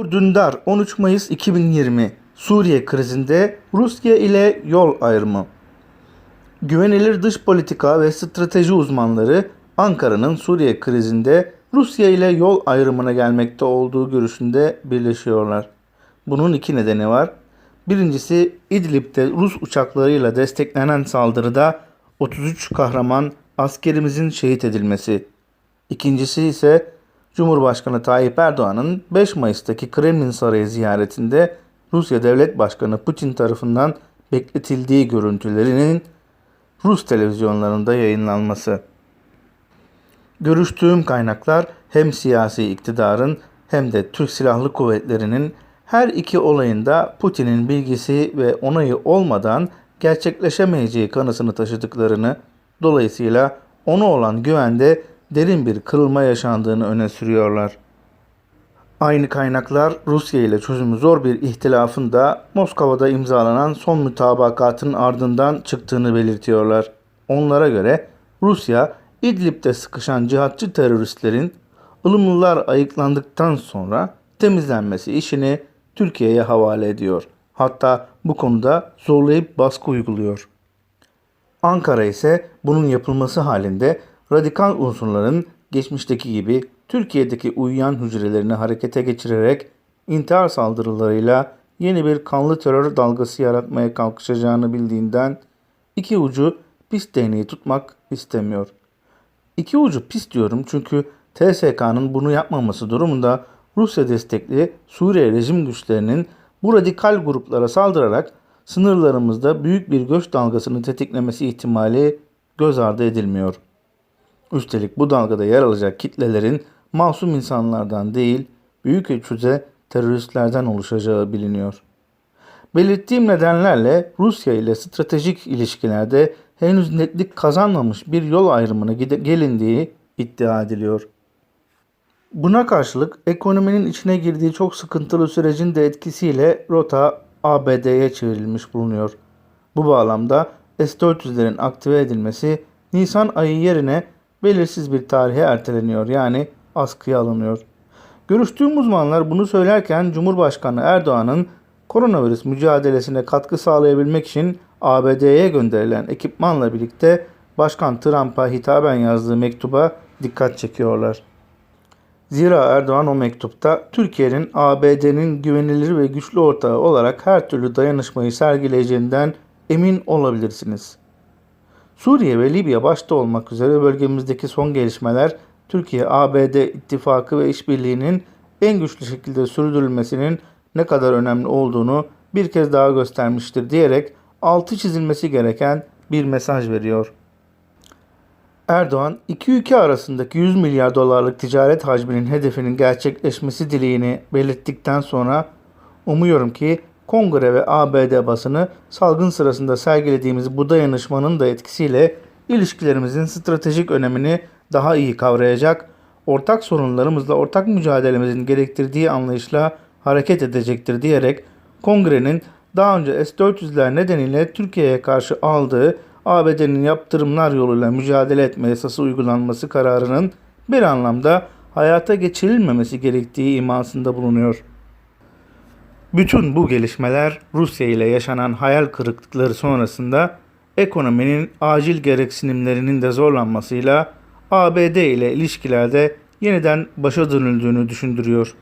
Uğur Dündar 13 Mayıs 2020 Suriye krizinde Rusya ile yol ayrımı. Güvenilir dış politika ve strateji uzmanları Ankara'nın Suriye krizinde Rusya ile yol ayrımına gelmekte olduğu görüşünde birleşiyorlar. Bunun iki nedeni var. Birincisi İdlib'de Rus uçaklarıyla desteklenen saldırıda 33 kahraman askerimizin şehit edilmesi. İkincisi ise Cumhurbaşkanı Tayyip Erdoğan'ın 5 Mayıs'taki Kremlin Sarayı ziyaretinde Rusya Devlet Başkanı Putin tarafından bekletildiği görüntülerinin Rus televizyonlarında yayınlanması. Görüştüğüm kaynaklar hem siyasi iktidarın hem de Türk Silahlı Kuvvetleri'nin her iki olayında Putin'in bilgisi ve onayı olmadan gerçekleşemeyeceği kanısını taşıdıklarını, dolayısıyla ona olan güvende derin bir kırılma yaşandığını öne sürüyorlar. Aynı kaynaklar Rusya ile çözümü zor bir ihtilafın da Moskova'da imzalanan son mütabakatın ardından çıktığını belirtiyorlar. Onlara göre Rusya İdlib'de sıkışan cihatçı teröristlerin ılımlılar ayıklandıktan sonra temizlenmesi işini Türkiye'ye havale ediyor. Hatta bu konuda zorlayıp baskı uyguluyor. Ankara ise bunun yapılması halinde radikal unsurların geçmişteki gibi Türkiye'deki uyuyan hücrelerini harekete geçirerek intihar saldırılarıyla yeni bir kanlı terör dalgası yaratmaya kalkışacağını bildiğinden iki ucu pis değneği tutmak istemiyor. İki ucu pis diyorum çünkü TSK'nın bunu yapmaması durumunda Rusya destekli Suriye rejim güçlerinin bu radikal gruplara saldırarak sınırlarımızda büyük bir göç dalgasını tetiklemesi ihtimali göz ardı edilmiyor. Üstelik bu dalgada yer alacak kitlelerin masum insanlardan değil, büyük ölçüde teröristlerden oluşacağı biliniyor. Belirttiğim nedenlerle Rusya ile stratejik ilişkilerde henüz netlik kazanmamış bir yol ayrımına gelindiği iddia ediliyor. Buna karşılık ekonominin içine girdiği çok sıkıntılı sürecin de etkisiyle rota ABD'ye çevrilmiş bulunuyor. Bu bağlamda S-400'lerin aktive edilmesi Nisan ayı yerine belirsiz bir tarihe erteleniyor yani askıya alınıyor. Görüştüğüm uzmanlar bunu söylerken Cumhurbaşkanı Erdoğan'ın koronavirüs mücadelesine katkı sağlayabilmek için ABD'ye gönderilen ekipmanla birlikte Başkan Trump'a hitaben yazdığı mektuba dikkat çekiyorlar. Zira Erdoğan o mektupta Türkiye'nin ABD'nin güvenilir ve güçlü ortağı olarak her türlü dayanışmayı sergileyeceğinden emin olabilirsiniz. Suriye ve Libya başta olmak üzere bölgemizdeki son gelişmeler Türkiye-ABD ittifakı ve işbirliğinin en güçlü şekilde sürdürülmesinin ne kadar önemli olduğunu bir kez daha göstermiştir diyerek altı çizilmesi gereken bir mesaj veriyor. Erdoğan, iki ülke arasındaki 100 milyar dolarlık ticaret hacminin hedefinin gerçekleşmesi dileğini belirttikten sonra umuyorum ki Kongre ve ABD basını salgın sırasında sergilediğimiz bu dayanışmanın da etkisiyle ilişkilerimizin stratejik önemini daha iyi kavrayacak, ortak sorunlarımızla ortak mücadelemizin gerektirdiği anlayışla hareket edecektir diyerek Kongre'nin daha önce S-400'ler nedeniyle Türkiye'ye karşı aldığı ABD'nin yaptırımlar yoluyla mücadele etme yasası uygulanması kararının bir anlamda hayata geçirilmemesi gerektiği imasında bulunuyor. Bütün bu gelişmeler Rusya ile yaşanan hayal kırıklıkları sonrasında ekonominin acil gereksinimlerinin de zorlanmasıyla ABD ile ilişkilerde yeniden başa dönüldüğünü düşündürüyor.